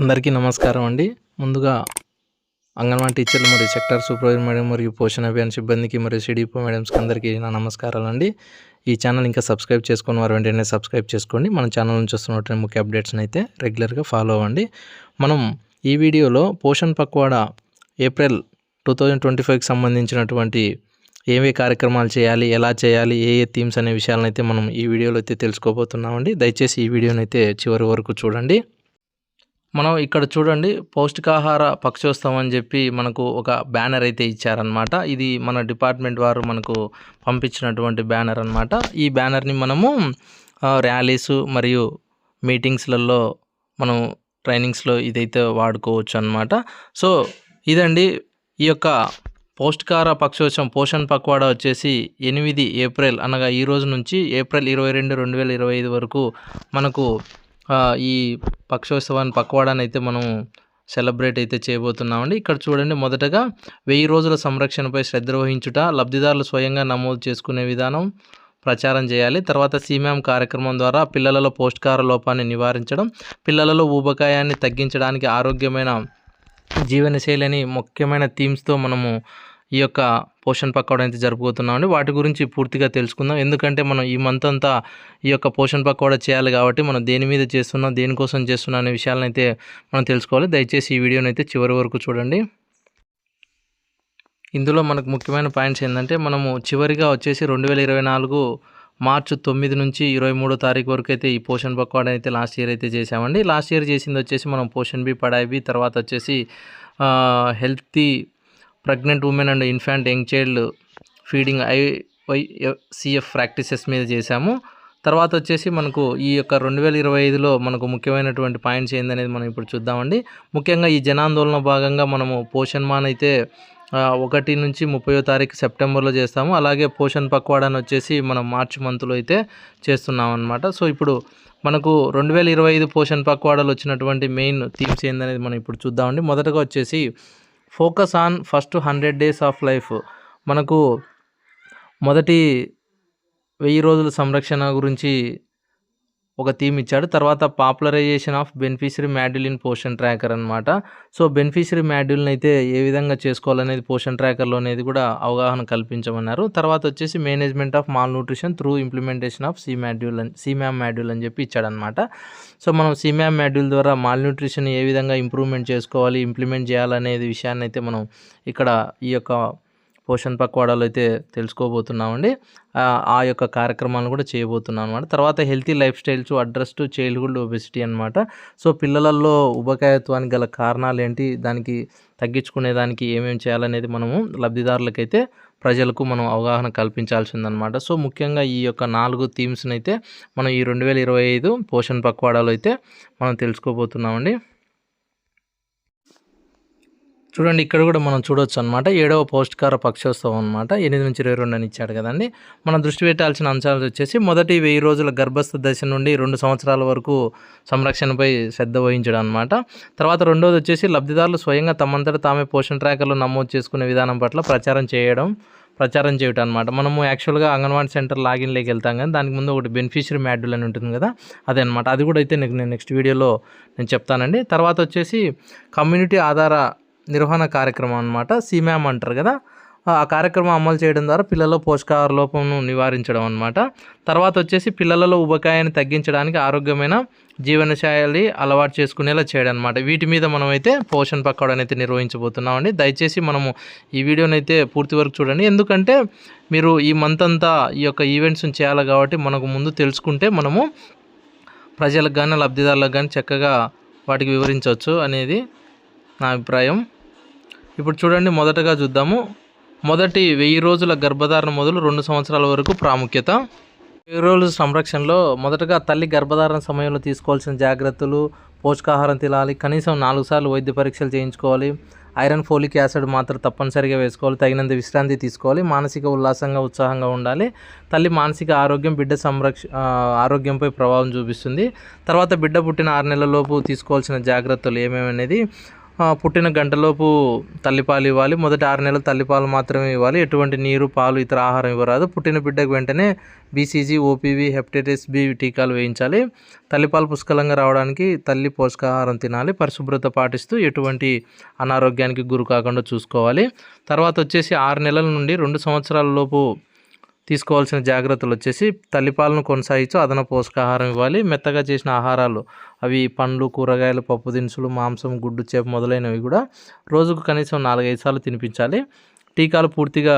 అందరికీ నమస్కారం అండి. ముందుగా అంగన్వాడీ టీచర్లు మరియు సెక్టర్ సూపర్వైజర్ మేడం మరియు పోషణ అభియాన్ సిబ్బందికి మరియు సిడిపో మేడమ్స్కి అందరికీ నా నమస్కారాలు అండి. ఈ ఛానల్ ఇంకా సబ్స్క్రైబ్ చేసుకుని వారు వెంటనే సబ్స్క్రైబ్ చేసుకోండి. మన ఛానల్ నుంచి వస్తున్నటువంటి ముఖ్య అప్డేట్స్ని అయితే రెగ్యులర్గా ఫాలో అవ్వండి. మనం ఈ వీడియోలో Poshan Pakhwada April two thousand twenty ఫైవ్కి సంబంధించినటువంటి ఏవే కార్యక్రమాలు చేయాలి ఎలా చేయాలి ఏ ఏ థీమ్స్ అనే విషయాలను అయితే మనం ఈ వీడియోలో అయితే తెలుసుకోబోతున్నామండి. దయచేసి ఈ వీడియోని అయితే చివరి వరకు చూడండి. మనం ఇక్కడ చూడండి పౌష్టికాహార పక్షోత్సవం అని చెప్పి మనకు ఒక బ్యానర్ అయితే ఇచ్చారనమాట ఇది మన డిపార్ట్మెంట్ వారు మనకు పంపించినటువంటి బ్యానర్ అనమాట ఈ బ్యానర్ని మనము ర్యాలీస్ మరియు మీటింగ్స్లలో మనం ట్రైనింగ్స్లో ఇదైతే వాడుకోవచ్చు అనమాట సో ఇదండి ఈ యొక్క పౌష్టికార పక్షోత్సవం పోషణ్ పక్వాడా వచ్చేసి ఎనిమిది ఏప్రిల్ అనగా ఈ రోజు నుంచి ఏప్రిల్ ఇరవై రెండు రెండు వేల ఇరవై ఐదు వరకు మనకు ఈ పక్షోత్సవాన్ని పక్వాడాన్ని అయితే మనం సెలబ్రేట్ అయితే చేయబోతున్నామండి. ఇక్కడ చూడండి మొదటగా వెయ్యి రోజుల సంరక్షణపై శ్రద్ధ వహించుట లబ్ధిదారులు స్వయంగా నమోదు చేసుకునే విధానం ప్రచారం చేయాలి. తర్వాత సీమ్యామ్ కార్యక్రమం ద్వారా పిల్లలలో పోషకాహార లోపాన్ని నివారించడం పిల్లలలో ఊబకాయాన్ని తగ్గించడానికి ఆరోగ్యమైన జీవనశైలి అని ముఖ్యమైన థీమ్స్తో మనము ఈ యొక్క పోషన్ పక్వాడా అయితే అండి వాటి గురించి పూర్తిగా తెలుసుకుందాం. ఎందుకంటే మనం ఈ మంత్ అంతా ఈ యొక్క పోషన్ పక్వాడా చేయాలి కాబట్టి మనం దేని మీద చేస్తున్నాం దేనికోసం చేస్తున్నాం అనే విషయాలను అయితే మనం తెలుసుకోవాలి. దయచేసి ఈ వీడియోని అయితే చివరి వరకు చూడండి. ఇందులో మనకు ముఖ్యమైన పాయింట్స్ ఏంటంటే మనము చివరిగా వచ్చేసి రెండు వేల ఇరవై నాలుగు మార్చి తొమ్మిది నుంచి ఇరవై మూడో తారీఖు వరకు అయితే ఈ పోషన్ పక్వాడ అయితే లాస్ట్ ఇయర్ అయితే చేసామండి లాస్ట్ ఇయర్ చేసింది వచ్చేసి మనం పోషన్ బి పడాయి బి తర్వాత వచ్చేసి healthy pregnant women and infant young child feeding I practices మీద చేశాము. తర్వాత వచ్చేసి మనకు ఈ యొక్క రెండు వేల ఇరవై ఐదులో మనకు ముఖ్యమైనటువంటి పాయింట్స్ ఏందనేది మనం ఇప్పుడు చూద్దామండి. ముఖ్యంగా ఈ జనాందోళన భాగంగా మనము పోషన్ మాన్ అయితే ఒకటి నుంచి ముప్పయో తారీఖు సెప్టెంబర్లో చేస్తాము. అలాగే పోషన్ పక్వాడాని వచ్చేసి మనం మార్చి మంత్లో అయితే చేస్తున్నాం అనమాట సో ఇప్పుడు మనకు రెండు వేల ఇరవై ఐదు పోషన్ పక్వాడాలు వచ్చినటువంటి మెయిన్ థీమ్స్ ఏందనేది మనం ఇప్పుడు చూద్దామండి. మొదటగా వచ్చేసి focus on first hundred days of life. మనకు మొదటి వెయ్యి రోజుల సంరక్షణ గురించి ఒక థీమ్ ఇచ్చాడు. తర్వాత popularisation of beneficiary module in Poshan tracker అనమాట సో బెనిఫిషరీ మాడ్యూల్ని అయితే ఏ విధంగా చేసుకోవాలనేది పోషన్ ట్రాకర్లో అనేది కూడా అవగాహన కల్పించమన్నారు. తర్వాత వచ్చేసి management of malnutrition through implementation of C module అని సిమ్యామ్ మాడ్యూల్ అని చెప్పి ఇచ్చాడనమాట సో మనం సిమ్యామ్ మాడ్యూల్ ద్వారా మాల్ న్యూట్రిషన్ ఏ విధంగా ఇంప్రూవ్మెంట్ చేసుకోవాలి ఇంప్లిమెంట్ చేయాలనేది విషయాన్ని అయితే మనం ఇక్కడ ఈ యొక్క పోషన్ పక్వాడాలు అయితే తెలుసుకోబోతున్నామండి. ఆ యొక్క కార్యక్రమాలను కూడా చేయబోతున్నాం అనమాట తర్వాత healthy lifestyles address to childhood obesity అనమాట సో పిల్లలలో ఉబకాయత్వానికి గల కారణాలు ఏంటి దానికి తగ్గించుకునే దానికి ఏమేమి చేయాలనేది మనము లబ్ధిదారులకైతే ప్రజలకు మనం అవగాహన కల్పించాల్సిందనమాట సో ముఖ్యంగా ఈ యొక్క నాలుగు థీమ్స్ని అయితే మనం ఈ రెండు వేల ఇరవై ఐదు పోషణ పక్వాడాలు అయితే మనం తెలుసుకోబోతున్నామండి. చూడండి ఇక్కడ కూడా మనం చూడొచ్చు అనమాట ఏడవ పౌష్టికార పక్షోత్సవం అనమాట ఎనిమిది నుంచి ఇరవై రెండు అని ఇచ్చాడు కదండి. మనం దృష్టి పెట్టాల్సిన అంశాలు వచ్చేసి మొదటి వెయ్యి రోజుల గర్భస్థ దశ నుండి రెండు సంవత్సరాల వరకు సంరక్షణపై శ్రద్ధ వహించడం అనమాట తర్వాత రెండోది వచ్చేసి లబ్ధిదారులు స్వయంగా తమంతట తామే పోషణ ట్రాకర్లు నమోదు చేసుకునే విధానం పట్ల ప్రచారం చేయడం ప్రచారం చేయటం అనమాట మనము యాక్చువల్గా అంగన్వాడీ సెంటర్ లాగిన్లోకి వెళ్తాం కానీ దానికి ముందు ఒకటి బెనిఫిషరీ మ్యాడ్యూల్ అని ఉంటుంది కదా అదే అనమాట అది కూడా అయితే నేను నెక్స్ట్ వీడియోలో నేను చెప్తానండి. తర్వాత వచ్చేసి కమ్యూనిటీ ఆధార నిర్వహణ కార్యక్రమం అనమాట సిమ్యామ్ అంటారు కదా. ఆ కార్యక్రమం అమలు చేయడం ద్వారా పిల్లల్లో పోషకాహార లోపంను నివారించడం అనమాట తర్వాత వచ్చేసి పిల్లలలో ఉబకాయాన్ని తగ్గించడానికి ఆరోగ్యమైన జీవనశైలి అలవాటు చేసుకునేలా చేయడం అనమాట వీటి మీద మనమైతే పోషణ పక్వాడని అయితే నిర్వహించబోతున్నామండి. దయచేసి మనము ఈ వీడియోని అయితే పూర్తి వరకు చూడండి. ఎందుకంటే మీరు ఈ మంత్ అంతా ఈ యొక్క ఈవెంట్స్ని చేయాలి కాబట్టి మనకు ముందు తెలుసుకుంటే మనము ప్రజలకు కానీ లబ్ధిదారులకు కానీ చక్కగా వాటికి వివరించవచ్చు అనేది నా అభిప్రాయం. ఇప్పుడు చూడండి మొదటగా చూద్దాము. మొదటి వెయ్యి రోజుల గర్భధారణ మొదలు రెండు సంవత్సరాల వరకు ప్రాముఖ్యత. వెయ్యి రోజుల సంరక్షణలో మొదటగా తల్లి గర్భధారణ సమయంలో తీసుకోవాల్సిన జాగ్రత్తలు పోషకాహారం తినాలి కనీసం నాలుగు సార్లు వైద్య పరీక్షలు చేయించుకోవాలి ఐరన్ ఫోలిక్ యాసిడ్ మాత్రం తప్పనిసరిగా వేసుకోవాలి తగినంత విశ్రాంతి తీసుకోవాలి మానసిక ఉల్లాసంగా ఉత్సాహంగా ఉండాలి. తల్లి మానసిక ఆరోగ్యం బిడ్డ సంరక్ష ఆరోగ్యంపై ప్రభావం చూపిస్తుంది. తర్వాత బిడ్డ పుట్టిన ఆరు నెలలలోపు తీసుకోవాల్సిన జాగ్రత్తలు ఏమేమి అనేది పుట్టిన గంటలోపు తల్లిపాలు ఇవ్వాలి. మొదటి ఆరు నెలలు తల్లిపాలు మాత్రమే ఇవ్వాలి. ఎటువంటి నీరు పాలు ఇతర ఆహారం ఇవ్వరాదు. పుట్టిన బిడ్డకు వెంటనే బీసీజీ ఓపీవీ హెప్టైటిస్ బి టీకాలు వేయించాలి. తల్లిపాలు పుష్కలంగా రావడానికి తల్లి పోషకాహారం తినాలి. పరిశుభ్రత పాటిస్తూ ఎటువంటి అనారోగ్యానికి గురి కాకుండా చూసుకోవాలి. తర్వాత వచ్చేసి ఆరు నెలల నుండి రెండు సంవత్సరాల లోపు తీసుకోవాల్సిన జాగ్రత్తలు వచ్చేసి తల్లిపాలను కొనసాగించు అదన పోషకాహారం ఇవ్వాలి. మెత్తగా చేసిన ఆహారాలు అవి పండ్లు కూరగాయలు పప్పు దినుసులు మాంసం గుడ్డు చేప మొదలైనవి కూడా రోజుకు కనీసం నాలుగైదు సార్లు తినిపించాలి. టీకాలు పూర్తిగా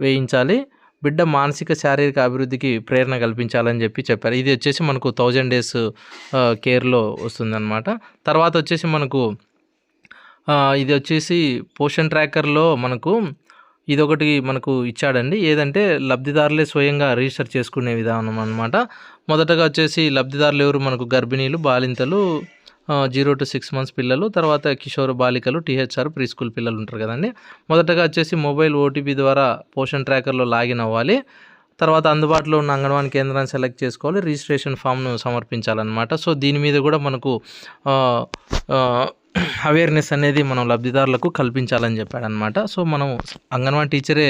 వేయించాలి. బిడ్డ మానసిక శారీరక అభివృద్ధికి ప్రేరణ కల్పించాలని చెప్పి చెప్పారు. ఇది వచ్చేసి మనకు థౌజండ్ డేస్ కేర్లో వస్తుందన్నమాట. తర్వాత వచ్చేసి మనకు ఇది వచ్చేసి పోషన్ ట్రాకర్లో మనకు ఇదొకటి మనకు ఇచ్చాడండి. ఏదంటే లబ్ధిదారులే స్వయంగా రిజిస్టర్ చేసుకునే విధానం అనమాట మొదటగా వచ్చేసి లబ్ధిదారులు ఎవరు? మనకు గర్భిణీలు బాలింతలు జీరో టు సిక్స్ మంత్స్ పిల్లలు తర్వాత కిషోర బాలికలు టీహెచ్ఆర్ ప్రీ స్కూల్ పిల్లలు ఉంటారు కదండి. మొదటగా వచ్చేసి మొబైల్ ఓటీపీ ద్వారా పోషన్ ట్రాకర్లో లాగిన్ అవ్వాలి. తర్వాత అందుబాటులో ఉన్న అంగన్వాడీ కేంద్రాన్ని సెలెక్ట్ చేసుకోవాలి. రిజిస్ట్రేషన్ ఫామ్ను సమర్పించాలన్నమాట. సో దీని మీద కూడా మనకు అవేర్నెస్ అనేది మనం లబ్ధిదారులకు కల్పించాలని చెప్పాడనమాట. సో మనం అంగన్వాడీ టీచరే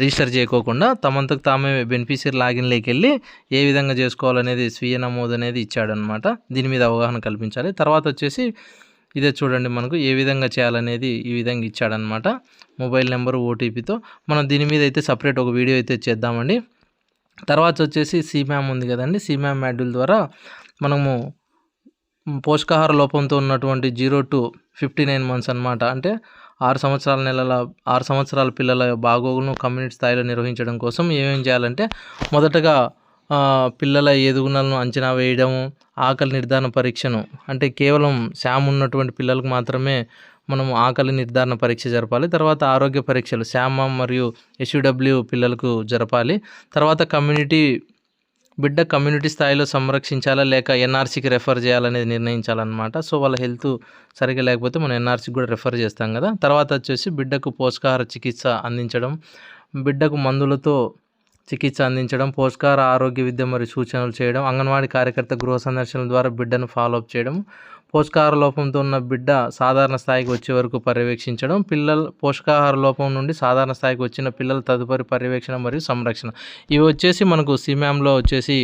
రిజిస్టర్ చేయకోకుండా తమంతకు తామే బెనిఫిషియర్ లాగిన్లోకి వెళ్ళి ఏ విధంగా చేసుకోవాలనేది స్వీయ నమోదు అనేది ఇచ్చాడనమాట. దీని మీద అవగాహన కల్పించాలి. తర్వాత వచ్చేసి ఇదే చూడండి మనకు ఏ విధంగా చేయాలనేది ఈ విధంగా ఇచ్చాడనమాట. మొబైల్ నెంబర్ ఓటీపీతో మనం దీని మీద అయితే సపరేట్ ఒక వీడియో అయితే చేద్దామండి. తర్వాత వచ్చేసి సిమ్యామ్ ఉంది కదండి. సిమ్యామ్ మాడ్యూల్ ద్వారా మనము పోషకాహార లోపంతో ఉన్నటువంటి zero to fifty nine months అనమాట అంటే ఆరు సంవత్సరాల నెలల ఆరు సంవత్సరాల పిల్లల బాగోగులను కమ్యూనిటీ స్థాయిలో నిర్వహించడం కోసం ఏమేం చేయాలంటే మొదటగా పిల్లల ఎదుగునలను అంచనా వేయడం ఆకలి నిర్ధారణ పరీక్షను. అంటే కేవలం శామ్ ఉన్నటువంటి పిల్లలకు మాత్రమే మనం ఆకలి నిర్ధారణ పరీక్ష జరపాలి. తర్వాత ఆరోగ్య పరీక్షలు శామ మరియు ఎస్యూడబ్ల్యూ పిల్లలకు జరపాలి. తర్వాత కమ్యూనిటీ బిడ్డ కమ్యూనిటీ స్థాయిలో సంరక్షించాలా లేక ఎన్ఆర్సీకి రెఫర్ చేయాలనేది నిర్ణయించాలన్నమాట. సో వాళ్ళ హెల్త్ సరిగ్గా లేకపోతే మనం ఎన్ఆర్సీకి కూడా రెఫర్ చేస్తాం కదా. తర్వాత వచ్చేసి బిడ్డకు పోషకాహార చికిత్స అందించడం బిడ్డకు మందులతో చికిత్స అందించడం పోషకాహార ఆరోగ్య విద్య మరియు సూచనలు చేయడం అంగన్వాడీ కార్యకర్త గృహ సందర్శనల ద్వారా బిడ్డను ఫాలో అప్ చేయడం పోషకాహార లోపంతో ఉన్న బిడ్డ సాధారణ స్థాయికి వచ్చే వరకు పర్యవేక్షించడం పిల్లల పోషకాహార లోపం నుండి సాధారణ స్థాయికి వచ్చిన పిల్లల తదుపరి పర్యవేక్షణ మరియు సంరక్షణ. ఇవి వచ్చేసి మనకు సిమ్యాంలో వచ్చేసి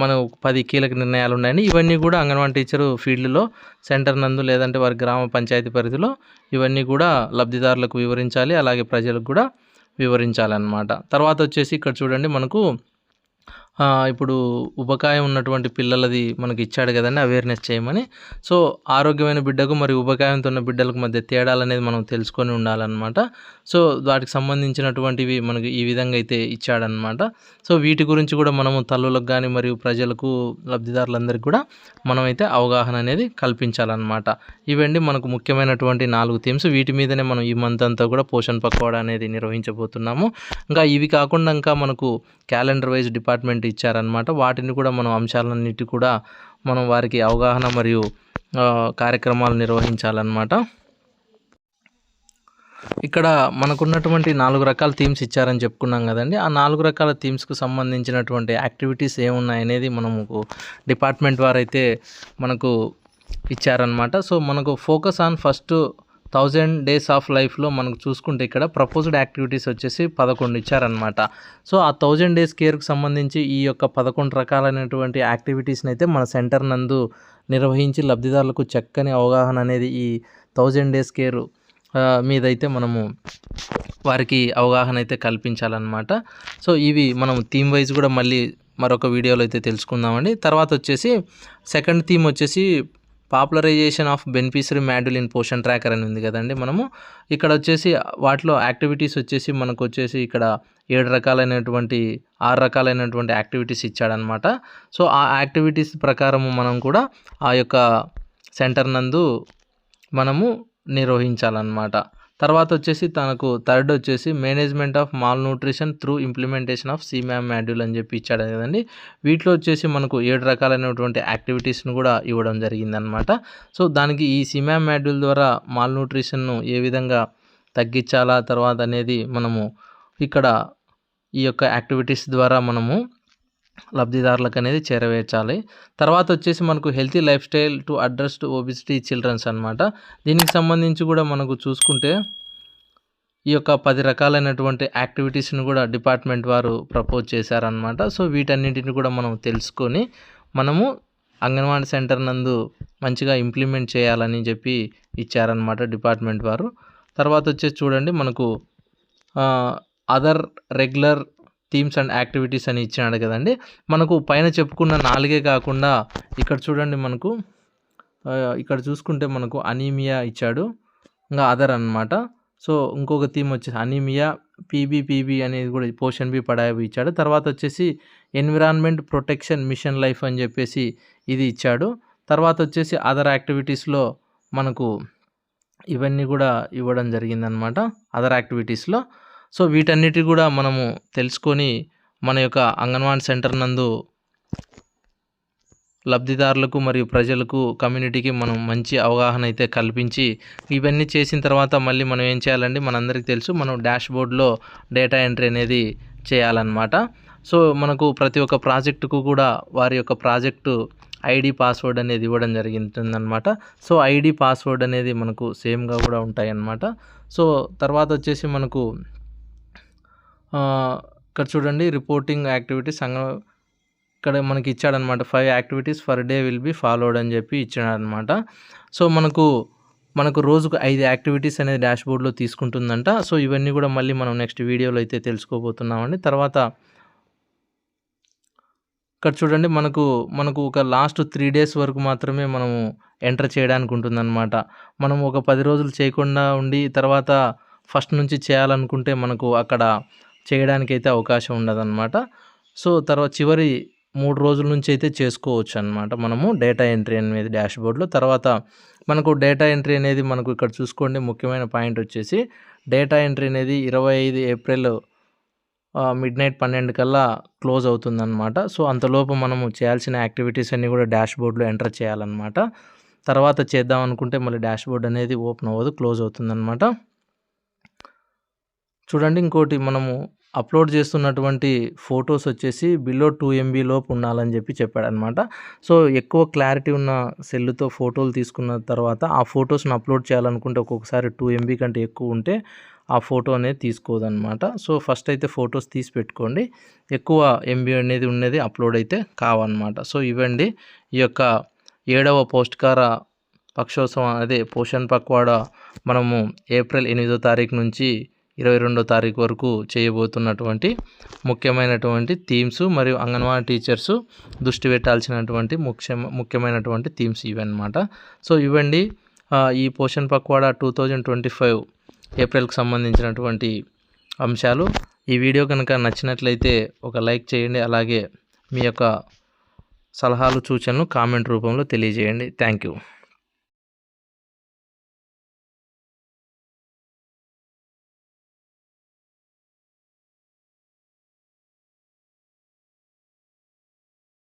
మనకు పది కీలక నిర్ణయాలు ఉన్నాయని ఇవన్నీ కూడా అంగన్వాడీ టీచరు ఫీల్డ్లో సెంటర్ నందు లేదంటే వారి గ్రామ పంచాయతీ పరిధిలో ఇవన్నీ కూడా లబ్ధిదారులకు వివరించాలి అలాగే ప్రజలకు కూడా వివరించాలన్నమాట. తర్వాత వచ్చేసి ఇక్కడ చూడండి మనకు ఇప్పుడు ఉపకాయం ఉన్నటువంటి పిల్లలది మనకి ఇచ్చాడు కదండి అవేర్నెస్ చేయమని. సో ఆరోగ్యమైన బిడ్డకు మరియు ఉపకాయంతో ఉన్న బిడ్డలకు మధ్య తేడాలు అనేది మనం తెలుసుకొని ఉండాలన్నమాట. సో వాటికి సంబంధించినటువంటివి మనకి ఈ విధంగా అయితే ఇచ్చాడనమాట సో వీటి గురించి కూడా మనము తల్లులకు కానీ మరియు ప్రజలకు లబ్ధిదారులందరికీ కూడా మనమైతే అవగాహన అనేది కల్పించాలన్నమాట. ఇవండి మనకు ముఖ్యమైనటువంటి నాలుగు థీమ్స్ వీటి మీదనే మనం ఈ మంత్ అంతా కూడా పోషణ పక్వాడా అనేది నిర్వహించబోతున్నాము. ఇంకా ఇవి కాకుండా ఇంకా మనకు క్యాలెండర్ వైజ్ డిపార్ట్మెంట్ ఇచ్చారనమాట వాటిని కూడా మనం అంశాలన్నిటి కూడా మనం వారికి అవగాహన మరియు కార్యక్రమాలు నిర్వహించాలన్నమాట. ఇక్కడ మనకున్నటువంటి నాలుగు రకాల థీమ్స్ ఇచ్చారని చెప్పుకున్నాం కదండి. ఆ నాలుగు రకాల థీమ్స్కు సంబంధించినటువంటి యాక్టివిటీస్ ఏమున్నాయనేది మనము డిపార్ట్మెంట్ వారైతే మనకు ఇచ్చారనమాట సో మనకు focus on first thousand days of లైఫ్లో మనకు చూసుకుంటే ఇక్కడ ప్రపోజ్డ్ యాక్టివిటీస్ వచ్చేసి పదకొండు ఇచ్చారనమాట సో ఆ థౌజండ్ డేస్ కేర్కి సంబంధించి ఈ యొక్క పదకొండు రకాలైనటువంటి యాక్టివిటీస్ని అయితే మన సెంటర్ నందు నిర్వహించి లబ్ధిదారులకు చక్కని అవగాహన అనేది ఈ థౌజండ్ డేస్ కేర్ మీదైతే మనము వారికి అవగాహన అయితే కల్పించాలన్నమాట. సో ఇవి మనం థీమ్ వైజ్ కూడా మళ్ళీ మరొక వీడియోలో అయితే తెలుసుకుందామండి. తర్వాత వచ్చేసి సెకండ్ థీమ్ వచ్చేసి popularisation of beneficiary module in Poshan tracker అని ఉంది కదండి మనము. ఇక్కడ వచ్చేసి వాటిలో యాక్టివిటీస్ వచ్చేసి మనకు వచ్చేసి ఇక్కడ ఏడు రకాలైనటువంటి ఆరు రకాలైనటువంటి యాక్టివిటీస్ ఇచ్చాడనమాట సో ఆ యాక్టివిటీస్ ప్రకారము మనం కూడా ఆ యొక్క సెంటర్ నందు మనము నిర్వహించాలన్నమాట. తర్వాత వచ్చేసి తనకు థర్డ్ వచ్చేసి management of malnutrition through implementation of CMAM module అని చెప్పి ఇచ్చాడు కదండి. వీటిలో వచ్చేసి మనకు ఏడు రకాలైనటువంటి యాక్టివిటీస్ను కూడా ఇవ్వడం జరిగిందనమాట సో దానికి ఈ సిమ్యామ్ మాడ్యూల్ ద్వారా మాల్ న్యూట్రిషన్ను ఏ విధంగా తగ్గించాలా తర్వాత అనేది మనము ఇక్కడ ఈ యొక్క యాక్టివిటీస్ ద్వారా మనము లబ్ధిదారులకు అనేది చేరవేర్చాలి. తర్వాత వచ్చేసి మనకు healthy lifestyle to address to obesity children's అనమాట దీనికి సంబంధించి కూడా మనకు చూసుకుంటే ఈ యొక్క పది రకాలైనటువంటి యాక్టివిటీస్ని కూడా డిపార్ట్మెంట్ వారు ప్రపోజ్ చేశారనమాట సో వీటన్నిటిని కూడా మనం తెలుసుకొని మనము అంగన్వాడీ సెంటర్ నందు మంచిగా ఇంప్లిమెంట్ చేయాలని చెప్పి ఇచ్చారనమాట డిపార్ట్మెంట్ వారు. తర్వాత వచ్చేసి చూడండి మనకు other regular themes and activities అని ఇచ్చినాడు కదండి. మనకు పైన చెప్పుకున్న నాలుగే కాకుండా ఇక్కడ చూడండి మనకు ఇక్కడ చూసుకుంటే మనకు అనీమియా ఇచ్చాడు. ఇంకా అదర్ అనమాట సో ఇంకొక థీమ్ వచ్చేసి అనీమియా పీబీ పీబీ అనేది కూడా పోషన్ బి పడాయి ఇచ్చాడు. తర్వాత వచ్చేసి ఎన్విరాన్మెంట్ ప్రొటెక్షన్ మిషన్ లైఫ్ అని చెప్పేసి ఇది ఇచ్చాడు. తర్వాత వచ్చేసి అదర్ యాక్టివిటీస్లో మనకు ఇవన్నీ కూడా ఇవ్వడం జరిగిందనమాట అదర్ యాక్టివిటీస్లో సో వీటన్నిటి కూడా మనము తెలుసుకొని మన యొక్క అంగన్వాడీ సెంటర్ నందు లబ్ధిదారులకు మరియు ప్రజలకు కమ్యూనిటీకి మనం మంచి అవగాహన అయితే కల్పించి ఇవన్నీ చేసిన తర్వాత మళ్ళీ మనం ఏం చేయాలండి? మనందరికీ తెలుసు మనం డాష్ బోర్డ్లో డేటా ఎంట్రీ అనేది చేయాలన్నమాట. సో మనకు ప్రతి ఒక్క ప్రాజెక్టుకు కూడా వారి యొక్క ప్రాజెక్టు ఐడి పాస్వర్డ్ అనేది ఇవ్వడం జరిగిందనమాట సో ఐడి పాస్వర్డ్ అనేది మనకు సేమ్గా కూడా ఉంటాయి అన్నమాట సో తర్వాత వచ్చేసి మనకు ఇక్కడ చూడండి రిపోర్టింగ్ యాక్టివిటీస్ సంఘం ఇక్కడ మనకి ఇచ్చాడనమాట. Five activities for day will be followed అని చెప్పి ఇచ్చాడనమాట సో మనకు మనకు రోజుకు ఐదు యాక్టివిటీస్ అనేది డాష్బోర్డ్లో తీసుకుంటుందంట. సో ఇవన్నీ కూడా మళ్ళీ మనం నెక్స్ట్ వీడియోలో అయితే తెలుసుకోబోతున్నామండి. తర్వాత ఇక్కడ చూడండి మనకు మనకు ఒక లాస్ట్ త్రీ డేస్ వరకు మాత్రమే మనము ఎంటర్ చేయడానికి ఉంటుందన్నమాట. మనం ఒక పది రోజులు చేయకుండా ఉండి తర్వాత ఫస్ట్ నుంచి చేయాలనుకుంటే మనకు అక్కడ చేయడానికి అయితే అవకాశం ఉండదన్నమాట. సో తర్వాత చివరి మూడు రోజుల నుంచి అయితే చేసుకోవచ్చు అనమాట మనము డేటా ఎంట్రీ అనేది డాష్ బోర్డ్లో తర్వాత మనకు డేటా ఎంట్రీ అనేది మనకు ఇక్కడ చూసుకోండి ముఖ్యమైన పాయింట్ వచ్చేసి డేటా ఎంట్రీ అనేది ఇరవై ఐదు ఏప్రిల్ మిడ్ నైట్ పన్నెండు కల్లా క్లోజ్ అవుతుందన్నమాట. సో అంతలోపు మనము చేయాల్సిన యాక్టివిటీస్ అన్నీ కూడా డాష్ బోర్డ్లో ఎంటర్ చేయాలన్నమాట. తర్వాత చేద్దాం అనుకుంటే మళ్ళీ డాష్ బోర్డ్ అనేది ఓపెన్ అవ్వదు క్లోజ్ అవుతుందన్నమాట. చూడండి ఇంకోటి మనము అప్లోడ్ చేస్తున్నటువంటి ఫొటోస్ వచ్చేసి బిలో టూ ఎంబీ లోపు ఉండాలని చెప్పి చెప్పాడనమాట. సో ఎక్కువ క్లారిటీ ఉన్న సెల్లుతో ఫోటోలు తీసుకున్న తర్వాత ఆ ఫొటోస్ని అప్లోడ్ చేయాలనుకుంటే ఒక్కొక్కసారి టూ ఎంబీ కంటే ఎక్కువ ఉంటే ఆ ఫోటో అనేది తీసుకోదనమాట. సో ఫస్ట్ అయితే ఫొటోస్ తీసి పెట్టుకోండి. ఎక్కువ ఎంబీ అనేది ఉన్నది అప్లోడ్ అయితే కావన్నమాట సో ఇవండి ఈ యొక్క ఏడవ పౌష్టికార పక్షోత్సవం అదే పోషణ్ పక్వాడ మనము ఏప్రిల్ ఎనిమిదో తారీఖు నుంచి ఇరవై రెండో తారీఖు వరకు చేయబోతున్నటువంటి ముఖ్యమైనటువంటి థీమ్స్ మరియు అంగన్వాడీ టీచర్స్ దృష్టి పెట్టాల్సినటువంటి ముఖ్య ముఖ్యమైనటువంటి థీమ్స్ ఇవన్నమాట. సో ఇవ్వండి ఈ Poshan Pakhwada two thousand twenty five ఏప్రిల్కి సంబంధించినటువంటి అంశాలు. ఈ వీడియో కనుక నచ్చినట్లయితే ఒక లైక్ చేయండి అలాగే మీ యొక్క సలహాలు సూచనలు కామెంట్ రూపంలో తెలియజేయండి. Thank you.